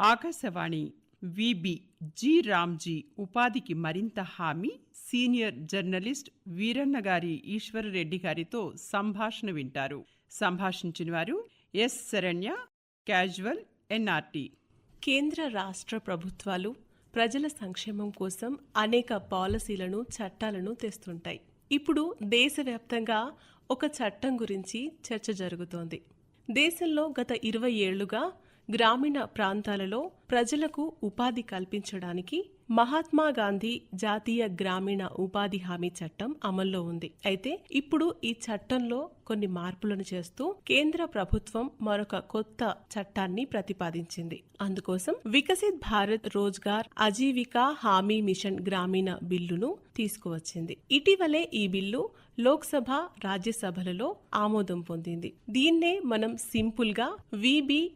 Akashvani VB G Ramji ఉపాధికి మరింత హామీ సీనియర్ జర్నలిస్ట్ వీరన్న గారి ఈశ్వరరెడ్డి గారితో సంభాషణ వింటారు. సంభాషించిన వారు ఎస్ శరణ్య క్యాజువల్ ఎన్ఆర్టీ. కేంద్ర రాష్ట్ర ప్రభుత్వాలు ప్రజల సంక్షేమం కోసం అనేక పాలసీలను చట్టాలను తెస్తుంటాయి. ఇప్పుడు దేశవ్యాప్తంగా ఒక చట్టం గురించి చర్చ జరుగుతోంది. దేశంలో గత ఇరవై ఏళ్ళుగా గ్రామీణ ప్రాంతాలలో ప్రజలకు ఉపాధి కల్పించడానికి మహాత్మా గాంధీ జాతీయ గ్రామీణ ఉపాధి హామీ చట్టం అమల్లో ఉంది. అయితే ఇప్పుడు ఈ చట్టంలో కొన్ని మార్పులను చేస్తూ కేంద్ర ప్రభుత్వం మరొక కొత్త చట్టాన్ని ప్రతిపాదించింది. అందుకోసం వికసిత్ భారత్ రోజ్గార్ అజీవికా హామీ మిషన్ గ్రామీణ బిల్లును తీసుకువచ్చింది. ఇటీవలే ఈ బిల్లు లోక్సభ రాజ్యసభలలో ఆమోదం పొందింది. దీన్నే మనం సింపుల్గా విబి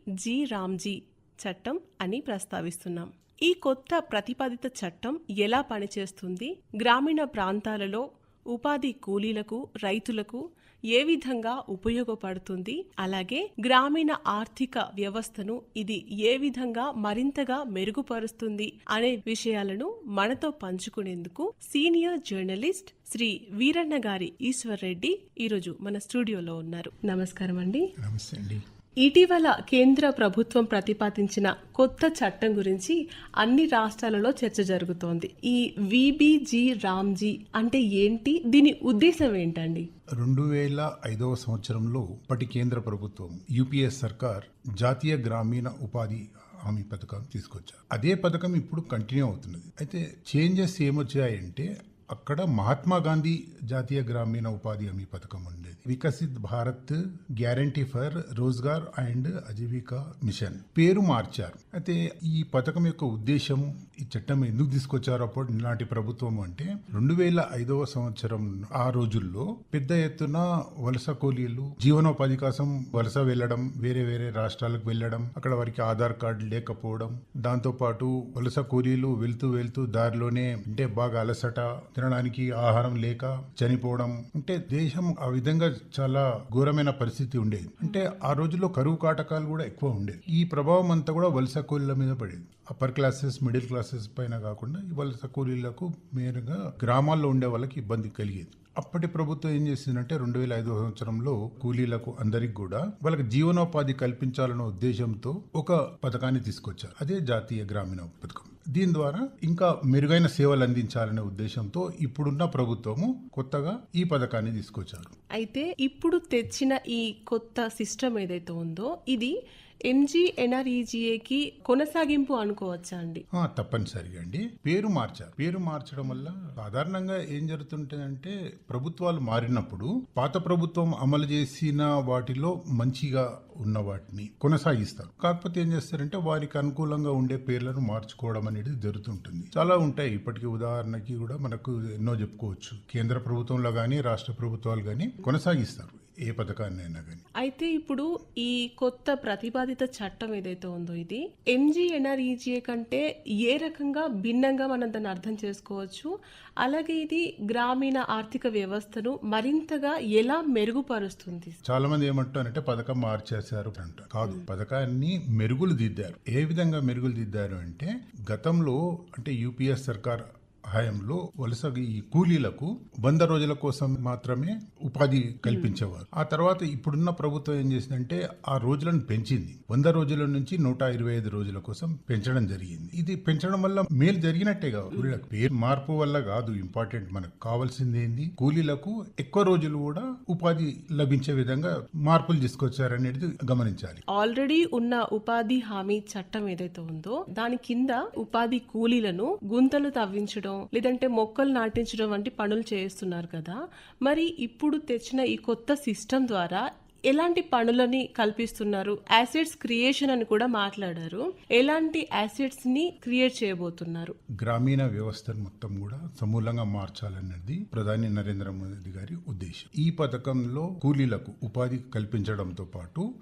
రామ్జీ చట్టం అని ప్రస్తావిస్తున్నాం. ఈ కొత్త ప్రతిపాదిత చట్టం ఎలా పనిచేస్తుంది? గ్రామీణ ప్రాంతాలలో ఉపాధి కూలీలకు రైతులకు ఏ విధంగా ఉపయోగపడుతుంది? అలాగే గ్రామీణ ఆర్థిక వ్యవస్థను ఇది ఏ విధంగా మరింతగా మెరుగుపరుస్తుంది అనే విషయాలను మనతో పంచుకునేందుకు సీనియర్ జర్నలిస్ట్ శ్రీ వీరన్న గారి ఈశ్వర్ రెడ్డి ఈరోజు మన స్టూడియోలో ఉన్నారు. నమస్కారం అండి. నమస్తే అండి. ఇటీవల కేంద్ర ప్రభుత్వం ప్రతిపాదించిన కొత్త చట్టం గురించి అన్ని రాష్ట్రాలలో చర్చ జరుగుతోంది. ఈ విబిజి రామ్జీ అంటే ఏంటి? దీని ఉద్దేశం ఏంటండి? రెండు వేల ఐదవ సంవత్సరంలో ఇప్పటి కేంద్ర ప్రభుత్వం యూపీఎస్ సర్కార్ జాతీయ గ్రామీణ ఉపాధి హామీ పథకం తీసుకొచ్చారు. అదే పథకం ఇప్పుడు కంటిన్యూ అవుతున్నది. అయితే చేంజెస్ ఏమొచ్చాయంటే అక్కడ మహాత్మా గాంధీ జాతీయ గ్రామీణ ఉపాధి హామీ పథకం ఉండేది. Viksit Bharat guarantee for Rozgar and Ajeevika mission పేరు మార్చారు. అయితే ఈ పథకం యొక్క ఉద్దేశం ఈ చట్టం ఎందుకు తీసుకొచ్చారు అప్పుడు నాటి ప్రభుత్వం అంటే రెండు వేల ఐదవ సంవత్సరం ఆ రోజుల్లో పెద్ద ఎత్తున వలస కూలీలు జీవనోపాధి కోసం వలస వెళ్ళడం వేరే వేరే రాష్ట్రాలకు వెళ్ళడం అక్కడ వారికి ఆధార్ కార్డు లేకపోవడం దాంతో పాటు వలస కూలీలు వెళ్తూ వెళ్తూ దారిలోనే అంటే బాగా అలసట తినడానికి ఆహారం లేక చనిపోవడం అంటే దేశం ఆ విధంగా చాలా ఘోరమైన పరిస్థితి ఉండేది. అంటే ఆ రోజుల్లో కరువు కాటకాలు కూడా ఎక్కువ ఉండేది ఈ ప్రభావం అంతా కూడా వలస కూలీల మీద పడేది. అప్పర్ క్లాసెస్ మిడిల్ క్లాసెస్ పైన కాకుండా ఈ వలస కూలీలకు మేరుగా గ్రామాల్లో ఉండే వాళ్ళకి ఇబ్బంది కలిగేది. అప్పటి ప్రభుత్వం ఏం చేసిందంటే రెండు వేల ఐదో సంవత్సరంలో కూలీలకు అందరికి కూడా వాళ్ళకి జీవనోపాధి కల్పించాలన్న ఉద్దేశంతో ఒక పథకాన్ని తీసుకొచ్చారు. అదే జాతీయ గ్రామీణ పథకం. దీని ద్వారా ఇంకా మెరుగైన సేవలు అందించాలనే ఉద్దేశంతో ఇప్పుడున్న ప్రభుత్వము కొత్తగా ఈ పథకాన్ని తీసుకొచ్చారు. అయితే ఇప్పుడు తెచ్చిన ఈ కొత్త సిస్టమ్ ఏదైతే ఉందో ఇది ఎంజీఎన్ఆర్ఈజీఏకి కొనసాగింపు అనుకోవచ్చా అండి? తప్పనిసరిగా అండి. పేరు మార్చారు. పేరు మార్చడం వల్ల సాధారణంగా ఏం జరుగుతుంటుందంటే ప్రభుత్వాలు మారినప్పుడు పాత ప్రభుత్వం అమలు చేసిన వాటిలో మంచిగా ఉన్న వాటిని కొనసాగిస్తారు. కాకపోతే ఏం చేస్తారంటే వారికి అనుకూలంగా ఉండే పేర్లను మార్చుకోవడం అనేది జరుగుతుంటుంది. చాలా ఉంటాయి. ఇప్పటికీ ఉదాహరణకి కూడా మనకు ఎన్నో చెప్పుకోవచ్చు. కేంద్ర ప్రభుత్వంలో కానీ రాష్ట్ర ప్రభుత్వాలు కానీ కొనసాగిస్తారు. ఏ పథకాన్ని అయినా కానీ. అయితే ఇప్పుడు ఈ కొత్త ప్రతిపాదిత చట్టం ఏదైతే ఉందో ఇది ఎంజీఎన్ఆర్ఈజీఏ కంటే ఏ రకంగా భిన్నంగా మనం దాన్ని అర్థం చేసుకోవచ్చు. అలాగే ఇది గ్రామీణ ఆర్థిక వ్యవస్థను మరింతగా ఎలా మెరుగుపరుస్తుంది? చాలా మంది ఏమంటారంటే పథకం మార్చేశారు అంట. కాదు పథకాన్ని మెరుగులు దిద్దారు. ఏ విధంగా మెరుగులు దిద్దారు అంటే గతంలో అంటే యూపీఎస్ సర్కార్ హయాంలో వలస ఈ కూలీలకు వంద రోజుల కోసం మాత్రమే ఉపాధి కల్పించేవారు. ఆ తర్వాత ఇప్పుడున్న ప్రభుత్వం ఏం చేసిందంటే ఆ రోజులను పెంచింది. వంద రోజుల నుంచి నూట ఇరవై ఐదు రోజుల కోసం పెంచడం జరిగింది. ఇది పెంచడం వల్ల మేలు జరిగినట్టే కాదు. పేరు మార్పు వల్ల కాదు ఇంపార్టెంట్ మనకు కావాల్సింది ఏంది? కూలీలకు ఎక్కువ రోజులు కూడా ఉపాధి లభించే విధంగా మార్పులు తీసుకొచ్చారనేది గమనించాలి. ఆల్రెడీ ఉన్న ఉపాధి హామీ చట్టం ఏదైతే ఉందో దాని కింద ఉపాధి కూలీలను గుంతలు తవ్వించడం లేదంటే మొక్కలు నాటించడం వంటి పనులు చేస్తున్నారు కదా. మరి ఇప్పుడు తెచ్చిన ఈ కొత్త సిస్టమ్ ద్వారా ఎలాంటి పనులని కల్పిస్తున్నారు? యాసిడ్స్ క్రియేషన్ అని కూడా మాట్లాడారు. ఎలాంటి యాసిడ్స్ని క్రియేట్ చేయబోతున్నారు? గ్రామీణ వ్యవస్థను మొత్తం కూడా సమూలంగా మార్చాలన్నది ప్రధాని నరేంద్ర మోదీ గారి ఉద్దేశం. ఈ పథకంలో కూలీలకు ఉపాధి కల్పించడంతో పాటు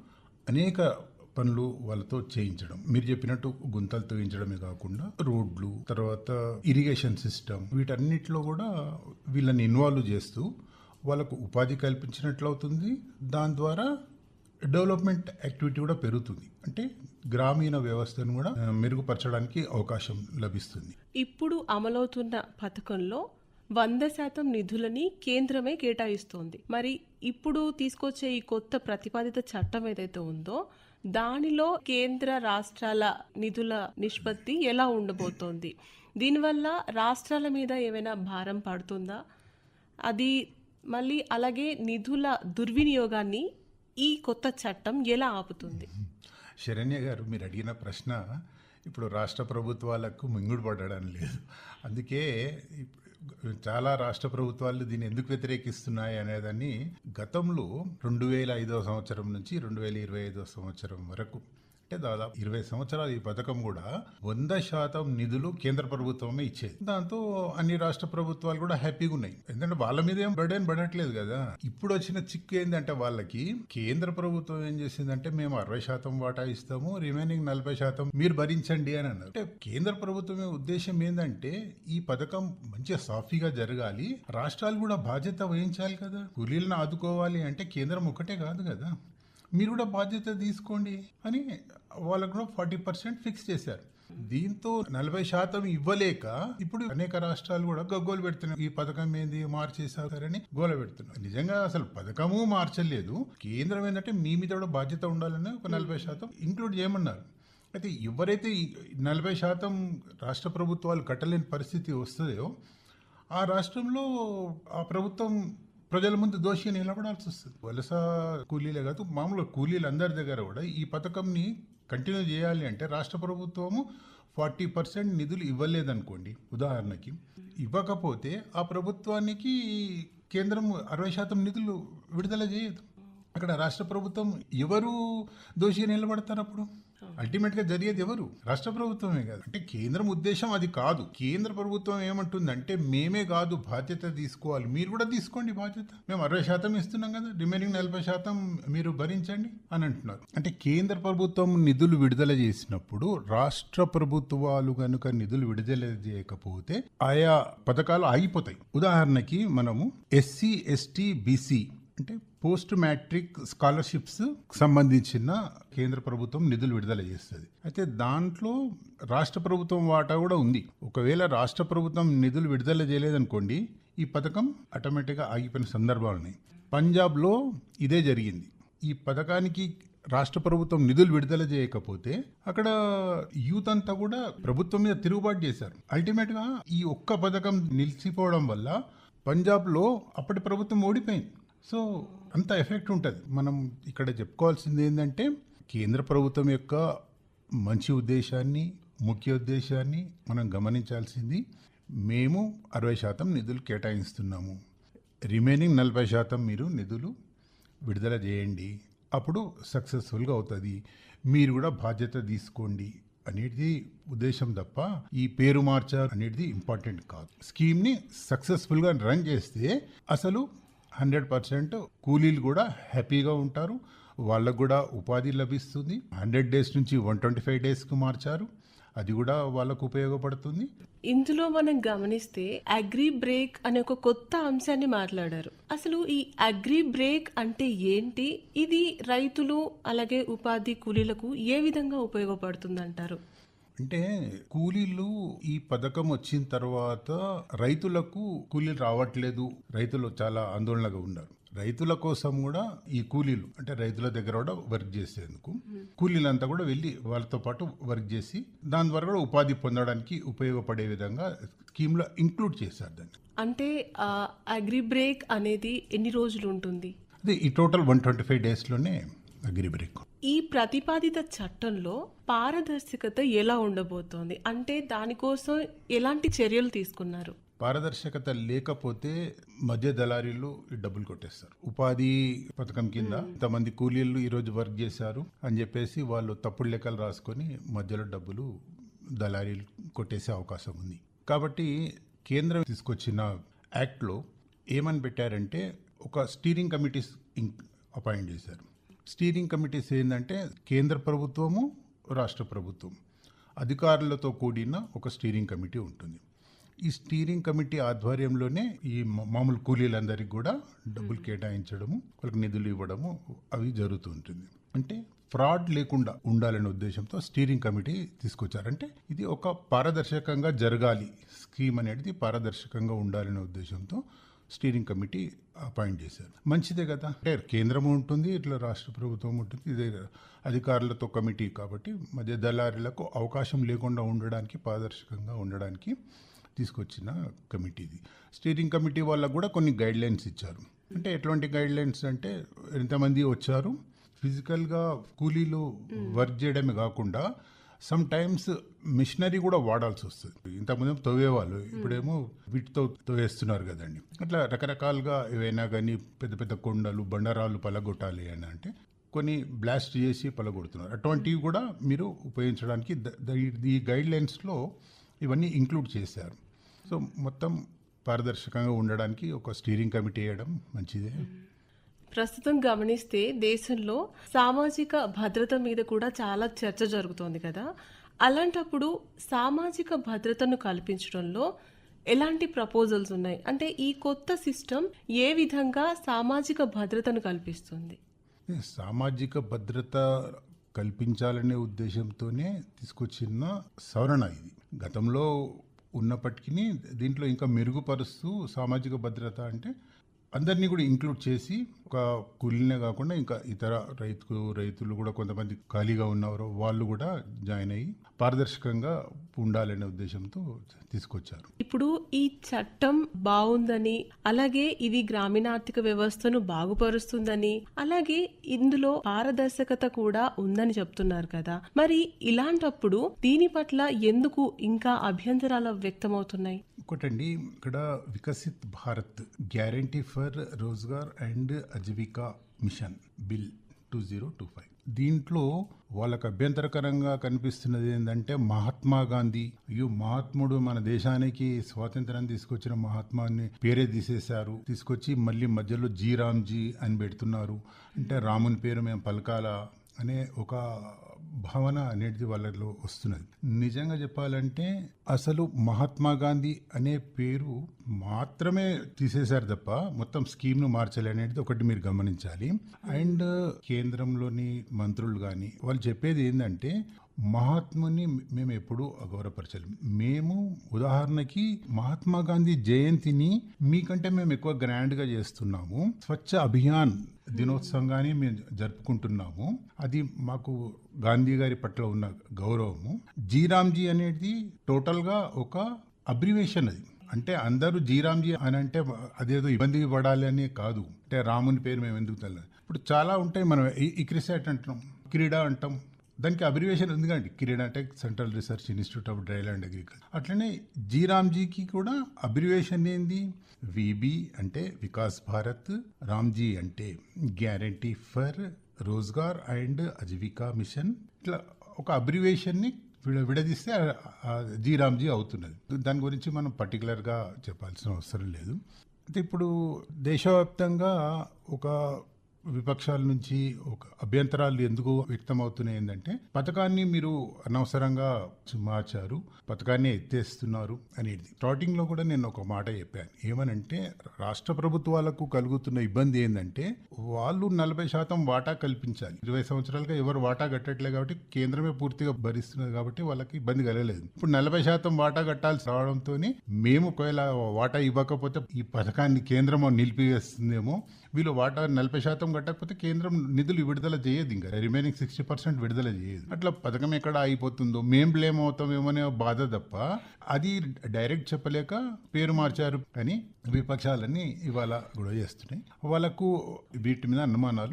అనేక పనులు వాళ్ళతో చేయించడం. మీరు చెప్పినట్టు గుంతలు తవ్వించడమే కాకుండా రోడ్లు తర్వాత ఇరిగేషన్ సిస్టమ్ వీటన్నిటిలో కూడా వీళ్ళని ఇన్వాల్వ్ చేస్తూ వాళ్ళకు ఉపాధి కల్పించినట్లు అవుతుంది. దాని ద్వారా డెవలప్మెంట్ యాక్టివిటీ కూడా పెరుగుతుంది. అంటే గ్రామీణ వ్యవస్థను కూడా మెరుగుపరచడానికి అవకాశం లభిస్తుంది. ఇప్పుడు అమలవుతున్న పథకంలో వంద శాతం నిధులని కేంద్రమే కేటాయిస్తోంది. మరి ఇప్పుడు తీసుకొచ్చే ఈ కొత్త ప్రతిపాదిత చట్టం ఏదైతే ఉందో దానిలో కేంద్ర రాష్ట్రాల నిధుల నిష్పత్తి ఎలా ఉండబోతోంది? దీనివల్ల రాష్ట్రాల మీద ఏమైనా భారం పడుతుందా? అది మళ్ళీ అలాగే నిధుల దుర్వినియోగాన్ని ఈ కొత్త చట్టం ఎలా ఆపుతుంది? శరణ్య గారు మీరు అడిగిన ప్రశ్న ఇప్పుడు రాష్ట్ర ప్రభుత్వాలకు మింగుడు పడడం లేదు. అందుకే చాలా రాష్ట్ర ప్రభుత్వాలు దీన్ని ఎందుకు వ్యతిరేకిస్తున్నాయి అనేదాన్ని గతంలో రెండు వేల ఐదవ సంవత్సరం నుంచి రెండు వేల ఇరవై ఐదవ సంవత్సరం వరకు అంటే దాదాపు ఇరవై సంవత్సరాలు ఈ పథకం కూడా వంద శాతం నిధులు కేంద్ర ప్రభుత్వమే ఇచ్చేది. దాంతో అన్ని రాష్ట్ర ప్రభుత్వాలు కూడా హ్యాపీగా ఉన్నాయి. ఎందుకంటే వాళ్ళ మీద ఏం బర్డెన్ పడట్లేదు కదా. ఇప్పుడు వచ్చిన చిక్కు ఏంటంటే వాళ్ళకి కేంద్ర ప్రభుత్వం ఏం చేసిందంటే మేము అరవై శాతం వాటా ఇస్తాము రిమైనింగ్ నలభై శాతం మీరు భరించండి అని అన్నారు. అంటే కేంద్ర ప్రభుత్వం ఉద్దేశం ఏంటంటే ఈ పథకం మంచిగా సాఫీగా జరగాలి రాష్ట్రాలు కూడా బాధ్యత వహించాలి కదా. కూలీలను ఆదుకోవాలి అంటే కేంద్రం ఒకటే కాదు కదా. మీరు కూడా బాధ్యత తీసుకోండి అని వాళ్ళకు కూడా ఫార్టీ పర్సెంట్ ఫిక్స్ చేశారు. దీంతో నలభై శాతం ఇవ్వలేక ఇప్పుడు అనేక రాష్ట్రాలు కూడా గగ్గోలు పెడుతున్నాయి. ఈ పథకం ఏంది మార్చేసారని గోల పెడుతున్నారు. నిజంగా అసలు పథకము మార్చలేదు. కేంద్రం ఏంటంటే మీ మీద కూడా బాధ్యత ఉండాలని ఒక నలభై శాతం ఇంక్లూడ్ చేయమన్నారు. అయితే ఎవరైతే నలభై శాతం రాష్ట్ర ప్రభుత్వాలు కట్టలేని పరిస్థితి వస్తుందో ఆ రాష్ట్రంలో ఆ ప్రభుత్వం ప్రజల ముందు దోషిగా నిలబడాల్సి వస్తుంది. వలస కూలీలే కాదు మామూలు కూలీలు అందరి దగ్గర కూడా ఈ పథకంని కంటిన్యూ చేయాలి అంటే రాష్ట్ర ప్రభుత్వము ఫార్టీ పర్సెంట్ నిధులు ఇవ్వలేదనుకోండి ఉదాహరణకి. ఇవ్వకపోతే ఆ ప్రభుత్వానికి కేంద్రం అరవై శాతం నిధులు విడుదల చేయదు. అక్కడ రాష్ట్ర ప్రభుత్వం ఎవరు దోషిగా నిలబడతారు అప్పుడు? అల్టిమేట్గా జరిగేది ఎవరు? రాష్ట్ర ప్రభుత్వమే కాదు. అంటే కేంద్రం ఉద్దేశం అది కాదు. కేంద్ర ప్రభుత్వం ఏమంటుందంటే మేమే కాదు బాధ్యత తీసుకోవాలి. మీరు కూడా తీసుకోండి బాధ్యత. మేము అరవై శాతం ఇస్తున్నాం కదా రిమైనింగ్ నలభై శాతం మీరు భరించండి అని అంటున్నారు. అంటే కేంద్ర ప్రభుత్వం నిధులు విడుదల చేసినప్పుడు రాష్ట్ర ప్రభుత్వాలు కనుక నిధులు విడుదల చేయకపోతే ఆయా పథకాలు ఆగిపోతాయి. ఉదాహరణకి మనము ఎస్సీ ఎస్టీ బీసీ అంటే పోస్ట్ మ్యాట్రిక్ స్కాలర్షిప్స్ సంబంధించిన కేంద్ర ప్రభుత్వం నిధులు విడుదల చేస్తుంది. అయితే దాంట్లో రాష్ట్ర ప్రభుత్వం వాటా కూడా ఉంది. ఒకవేళ రాష్ట్ర ప్రభుత్వం నిధులు విడుదల చేయలేదనుకోండి ఈ పథకం ఆటోమేటిక్గా ఆగిపోయిన సందర్భాలు ఉన్నాయి. పంజాబ్లో ఇదే జరిగింది. ఈ పథకానికి రాష్ట్ర ప్రభుత్వం నిధులు విడుదల చేయకపోతే అక్కడ యూత్ అంతా కూడా ప్రభుత్వం మీద తిరుగుబాటు చేశారు. అల్టిమేట్గా ఈ ఒక్క పథకం నిలిచిపోవడం వల్ల పంజాబ్లో అప్పటి ప్రభుత్వం ఓడిపోయింది. సో అంత ఎఫెక్ట్ ఉంటుంది. మనం ఇక్కడ చెప్పుకోవాల్సింది ఏంటంటే కేంద్ర ప్రభుత్వం యొక్క మంచి ఉద్దేశాన్ని ముఖ్య ఉద్దేశాన్ని మనం గమనించాల్సింది మేము అరవై శాతం నిధులు కేటాయిస్తున్నాము. రిమైనింగ్ నలభై శాతం మీరు నిధులు విడుదల చేయండి. అప్పుడు సక్సెస్ఫుల్గా అవుతుంది. మీరు కూడా బాధ్యత తీసుకోండి అనేది ఉద్దేశం తప్ప ఈ పేరు మార్చారు అనేది ఇంపార్టెంట్ కాదు. స్కీమ్ని సక్సెస్ఫుల్గా రన్ చేస్తే అసలు హండ్రెడ్ పర్సెంట్ కూలీలు కూడా హ్యాపీగా ఉంటారు. వాళ్ళకు కూడా ఉపాధి లభిస్తుంది. హండ్రెడ్ డేస్ నుంచి వన్ ట్వంటీ ఫైవ్ డేస్కి మార్చారు. అది కూడా వాళ్ళకు ఉపయోగపడుతుంది. ఇందులో మనం గమనిస్తే అగ్రి బ్రేక్ అనే ఒక కొత్త అంశాన్ని మాట్లాడారు. అసలు ఈ అగ్రి బ్రేక్ అంటే ఏంటి? ఇది రైతులు అలాగే ఉపాధి కూలీలకు ఏ విధంగా ఉపయోగపడుతుంది అంటారు అంటే కూలీలు ఈ పథకం వచ్చిన తర్వాత రైతులకు కూలీలు రావట్లేదు. రైతులు చాలా ఆందోళనగా ఉన్నారు. రైతుల కోసం కూడా ఈ కూలీలు అంటే రైతుల దగ్గర కూడా వర్క్ చేసేందుకు కూలీలంతా కూడా వెళ్ళి వాళ్ళతో పాటు వర్క్ చేసి దాని ద్వారా కూడా ఉపాధి పొందడానికి ఉపయోగపడే విధంగా స్కీమ్లో ఇంక్లూడ్ చేశారు దాన్ని. అంటే అగ్రి బ్రేక్ అనేది ఎన్ని రోజులు ఉంటుంది? అదే ఈ టోటల్ వన్ ట్వంటీ ఫైవ్ డేస్లోనే అగ్రి బ్రేక్. ఈ ప్రతిపాదిత చట్టంలో పారదర్శకత ఎలా ఉండబోతోంది? అంటే దానికోసం ఎలాంటి చర్యలు తీసుకున్నారు? పారదర్శకత లేకపోతే మధ్య దళారీలు డబ్బులు కొట్టేస్తారు. ఉపాధి పథకం కింద ఇంతమంది కూలీలు ఈరోజు వర్క్ చేశారు అని చెప్పేసి వాళ్ళు తప్పుడు లెక్కలు రాసుకొని మధ్యలో డబ్బులు దళారీలు కొట్టేసే అవకాశం ఉంది. కాబట్టి కేంద్రం తీసుకొచ్చిన యాక్ట్లో ఏమని పెట్టారంటే ఒక స్టీరింగ్ కమిటీస్ అపాయింట్ చేశారు. స్టీరింగ్ కమిటీస్ ఏంటంటే కేంద్ర ప్రభుత్వము రాష్ట్ర ప్రభుత్వం అధికారులతో కూడిన ఒక స్టీరింగ్ కమిటీ ఉంటుంది. ఈ స్టీరింగ్ కమిటీ ఆధ్వర్యంలోనే ఈ మామూలు కూలీలందరికీ కూడా డబ్బులు కేటాయించడము వాళ్ళకి నిధులు ఇవ్వడము అవి జరుగుతూ ఉంటుంది. అంటే ఫ్రాడ్ లేకుండా ఉండాలనే ఉద్దేశంతో స్టీరింగ్ కమిటీ తీసుకొచ్చారు. అంటే ఇది ఒక పారదర్శకంగా జరగాలి. స్కీమ్ అనేది పారదర్శకంగా ఉండాలనే ఉద్దేశంతో స్టీరింగ్ కమిటీ అపాయింట్ చేశారు. మంచిదే కదా? అంటే కేంద్రం ఉంటుంది ఇట్లా రాష్ట్ర ప్రభుత్వం ఉంటుంది ఇదే అధికారులతో కమిటీ కాబట్టి మధ్య దళారీలకు అవకాశం లేకుండా ఉండడానికి పారదర్శకంగా ఉండడానికి తీసుకొచ్చిన కమిటీ ఇది. స్టీరింగ్ కమిటీ వాళ్ళకు కూడా కొన్ని గైడ్ లైన్స్ ఇచ్చారు. అంటే ఎటువంటి గైడ్ లైన్స్ అంటే ఎంతమంది వచ్చారు? ఫిజికల్గా కూలీలు వర్క్ చేయడమే కాకుండా సమ్ టైమ్స్ మిషనరీ కూడా వాడాల్సి వస్తుంది. ఇంతకుముందు తవ్వేవాళ్ళు ఇప్పుడేమో వీటితో తవ్వేస్తున్నారు కదండి. అట్లా రకరకాలుగా ఏవైనా కానీ పెద్ద పెద్ద కొండలు బండరాలు పలగొట్టాలి అని అంటే కొన్ని బ్లాస్ట్ చేసి పలగొడుతున్నారు. అటువంటివి కూడా మీరు ఉపయోగించడానికి ఈ గైడ్ లైన్స్లో ఇవన్నీ ఇంక్లూడ్ చేశారు. సో మొత్తం పారదర్శకంగా ఉండడానికి ఒక స్టీరింగ్ కమిటీ వేయడం మంచిదే. ప్రస్తుతం గమనిస్తే దేశంలో సామాజిక భద్రత మీద కూడా చాలా చర్చ జరుగుతోంది కదా. అలాంటప్పుడు సామాజిక భద్రతను కల్పించడంలో ఎలాంటి ప్రపోజల్స్ ఉన్నాయి? అంటే ఈ కొత్త సిస్టమ్ ఏ విధంగా సామాజిక భద్రతను కల్పిస్తుంది? సామాజిక భద్రత కల్పించాలనే ఉద్దేశంతోనే తీసుకొచ్చిన సవరణ ఇది. గతంలో ఉన్నప్పటికీ దీంట్లో ఇంకా మెరుగుపరుస్తూ సామాజిక భద్రత అంటే అందరినీ కూడా ఇంక్లూడ్ చేసి ఒక కూలీనే కాకుండా ఇంకా ఇతర రైతు రైతులు కూడా కొంతమంది ఖాళీగా ఉన్నవారు వాళ్ళు కూడా జాయిన్ అయ్యి పారదర్శకంగా ఉండాలనే ఉద్దేశంతో తీసుకొచ్చారు. ఇప్పుడు ఈ చట్టం బాగుందని అలాగే ఇది గ్రామీణ ఆర్థిక వ్యవస్థను బాగుపరుస్తుందని అలాగే ఇందులో పారదర్శకత కూడా ఉందని చెప్తున్నారు కదా. మరి ఇలాంటప్పుడు దీని పట్ల ఎందుకు ఇంకా అభ్యంతరాలు వ్యక్తమవుతున్నాయి? ఒకటండి ఇక్కడ Viksit Bharat guarantee for Rozgar and Ajeevika mission bill two zero two five. దీంట్లో వాళ్ళకు అభ్యంతరకరంగా కనిపిస్తున్నది ఏంటంటే మహాత్మా గాంధీ. అయ్యో మహాత్ముడు మన దేశానికి స్వాతంత్రం తీసుకొచ్చిన మహాత్మాని పేరే తీసేశారు. తీసుకొచ్చి మళ్ళీ మధ్యలో జీ రామ్జీ అని పెడుతున్నారు. అంటే రాముని పేరు మేము పలకాలా అనే ఒక భావన అనేది వాళ్ళలో వస్తున్నది. నిజంగా చెప్పాలంటే అసలు మహాత్మా గాంధీ అనే పేరు మాత్రమే తీసేశారు తప్ప మొత్తం స్కీమ్ను మార్చాలి అనేది ఒకటి మీరు గమనించాలి. అండ్ కేంద్రంలోని మంత్రులు కానీ వాళ్ళు చెప్పేది ఏంటంటే మహాత్ముని మేము ఎప్పుడూ అగౌరవపరచాలి. మేము ఉదాహరణకి మహాత్మా గాంధీ జయంతిని మీకంటే మేము ఎక్కువ గ్రాండ్గా చేస్తున్నాము. స్వచ్ఛ అభియాన్ దినోత్సవంగానే మేము జరుపుకుంటున్నాము. అది మాకు గాంధీ గారి పట్ల ఉన్న గౌరవము. జీరామ్జీ అనేది టోటల్గా ఒక అబ్రివేషన్ అది. అంటే అందరూ జీరామ్జీ అని అంటే అదేదో ఇబ్బంది పడాలి అని కాదు. అంటే రాముని పేరు మేము ఎందుకు తెలియదు ఇప్పుడు చాలా ఉంటాయి మనం ఈ- ఇక్రిసాట్ అంటున్నాం. క్రీడా అంటాం. దానికి అబ్రివేషన్ ఎందుకండి కిరీడాటెక్ central research institute of dryland and agriculture అట్లనే జీరామ్జీకి కూడా అబ్రివేషన్ ఏంది? విబి అంటే వికాస్ భారత్ రామ్జీ అంటే guarantee for Rozgar and Ajeevika mission. ఇట్లా ఒక అబ్రివేషన్ని విడ విడదీస్తే జీరామ్జీ అవుతున్నది. దాని గురించి మనం పర్టికులర్గా చెప్పాల్సిన అవసరం లేదు. అయితే ఇప్పుడు దేశవ్యాప్తంగా ఒక విపక్షాల నుంచి ఒక అభ్యంతరాలు ఎందుకు వ్యక్తమవుతున్నాయి ఏంటంటే పథకాన్ని మీరు అనవసరంగా మార్చారు పథకాన్ని ఎత్తేస్తున్నారు అనేది. స్టార్టింగ్లో కూడా నేను ఒక మాట చెప్పాను. ఏమనంటే రాష్ట్ర ప్రభుత్వాలకు కలుగుతున్న ఇబ్బంది ఏంటంటే వాళ్ళు నలభై శాతం వాటా కల్పించాలి. ఇరవై సంవత్సరాలుగా ఎవరు వాటా కట్టట్లేదు కాబట్టి కేంద్రమే పూర్తిగా భరిస్తున్నది కాబట్టి వాళ్ళకి ఇబ్బంది కలగలేదు. ఇప్పుడు నలభై శాతం వాటా కట్టాల్సి రావడంతో మేము ఒకవేళ వాటా ఇవ్వకపోతే ఈ పథకాన్ని కేంద్రం నిలిపివేస్తుందేమో వీళ్ళు వాటా నలభై శాతం కట్టకపోతే కేంద్రం నిధులు విడుదల చేయదు ఇంకా. రిమైనింగ్ సిక్స్టీ పర్సెంట్ విడుదల చేయదు. అట్లా పథకం ఎక్కడ అయిపోతుందో మేం బ్లేమ్ అవుతామేమనే బాధ తప్ప అది డైరెక్ట్ చెప్పలేక పేరు మార్చారు. అని విపక్షాలన్నీ ఇవాళ గొడవ చేస్తున్నాయి. వాళ్ళకు వీటి మీద అనుమానాలు.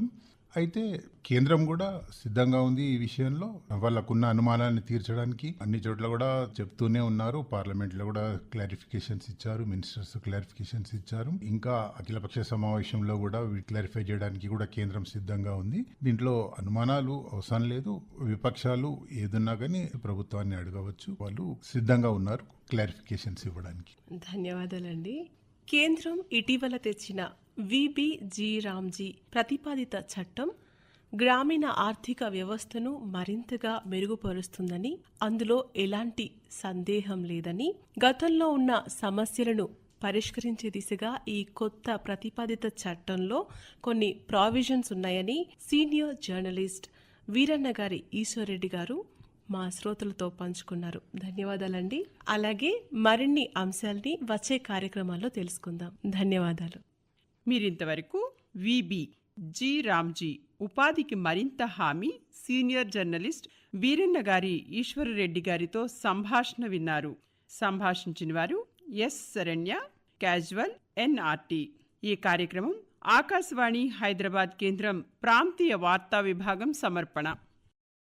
అయితే కేంద్రం కూడా సిద్ధంగా ఉంది ఈ విషయంలో. వాళ్ళకున్న అనుమానాన్ని తీర్చడానికి అన్ని చోట్ల కూడా చెప్తూనే ఉన్నారు. పార్లమెంట్లో కూడా క్లారిఫికేషన్స్ ఇచ్చారు. మినిస్టర్స్ క్లారిఫికేషన్స్ ఇచ్చారు. ఇంకా అఖిలపక్ష సమావేశంలో కూడా క్లారిఫై చేయడానికి కూడా కేంద్రం సిద్ధంగా ఉంది. దీంట్లో అనుమానాలు అవసరం లేదు. విపక్షాలు ఏదున్నా కానీ ప్రభుత్వాన్ని అడగవచ్చు. వాళ్ళు సిద్ధంగా ఉన్నారు క్లారిఫికేషన్స్ ఇవ్వడానికి. ధన్యవాదాలండి. కేంద్రం ఇటీవల తెచ్చిన విబి జీ రామ్జీ ప్రతిపాదిత చట్టం గ్రామీణ ఆర్థిక వ్యవస్థను మరింతగా మెరుగుపరుస్తుందని అందులో ఎలాంటి సందేహం లేదని గతంలో ఉన్న సమస్యలను పరిష్కరించే దిశగా ఈ కొత్త ప్రతిపాదిత చట్టంలో కొన్ని ప్రావిజన్స్ ఉన్నాయని సీనియర్ జర్నలిస్ట్ వీరన్న గారి ఈశ్వర్రెడ్డి గారు మా శ్రోతలతో పంచుకున్నారు. ధన్యవాదాలండి. అలాగే మరిన్ని అంశాల్ని వచ్చే కార్యక్రమాల్లో తెలుసుకుందాం. ధన్యవాదాలు. మీరింతవరకు విబి జి రామ్జీ ఉపాధికి మరింత హామీ సీనియర్ జర్నలిస్ట్ వీరన్న గారి ఈశ్వరరెడ్డి గారితో సంభాషణ విన్నారు. సంభాషించిన వారు ఎస్ శరణ్య క్యాజువల్ ఎన్ఆర్టీ. ఈ కార్యక్రమం ఆకాశవాణి హైదరాబాద్ కేంద్రం ప్రాంతీయ వార్తా విభాగం సమర్పణ.